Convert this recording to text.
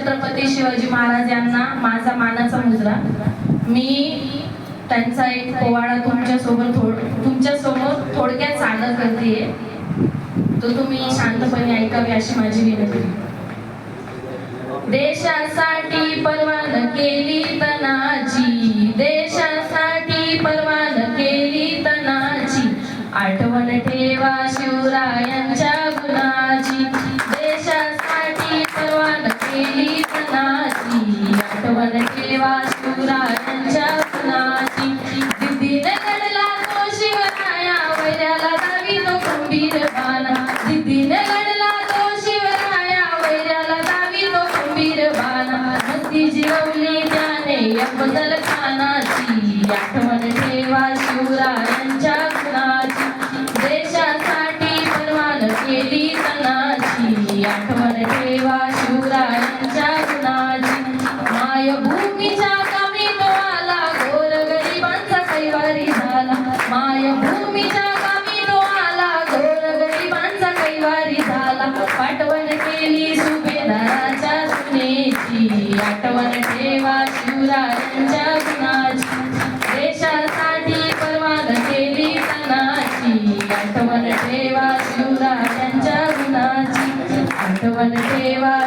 छत्रपती शिवाजी महाराज यांना माझा मानाचा मुजरा मी त्यांचा एक पोवाडा तुमच्यासोबत थोड तुमच्यासमोर थोडक्यात सादर करते तो तुम्ही शांतपणे ऐकावे अशी माझी विनंती. देशासाठी परवान केली तनाची. देशासाठी परवान केली तनाची. आठवण ठेवा शिवरायांच्या गुणाची. आठवण ठेवा शिवरायांच्या गुणाची दिदीने लढला तो शिवराया वैऱ्याला दावी तो खंबीर बाणा दिदीने लढला तो शिवराया वैऱ्याला दावी तो खंबीर बाणा मस्ती जिरवली त्याने अफजल खानाची आठवण ठेवा शिवरायांच्या गुणाची देशासाठी परवान केली तनाची आठवण ठेवा शिवरायांच्या गुणाची मायभूमीच्या कमी आला गोर गरिबांचा कैवारी झाला. मायभूमीच्या कमी आला गोर गरिबांचा कैवारी झाला. पाठवण केली सुभेदाराच्या सुनेची आठवण ठेवा शिवरायांच्या गुणाची. देशासाठी परवान केली तनाची आठवण ठेवा शिवरायांच्या गुणाची. आठवण ठेवा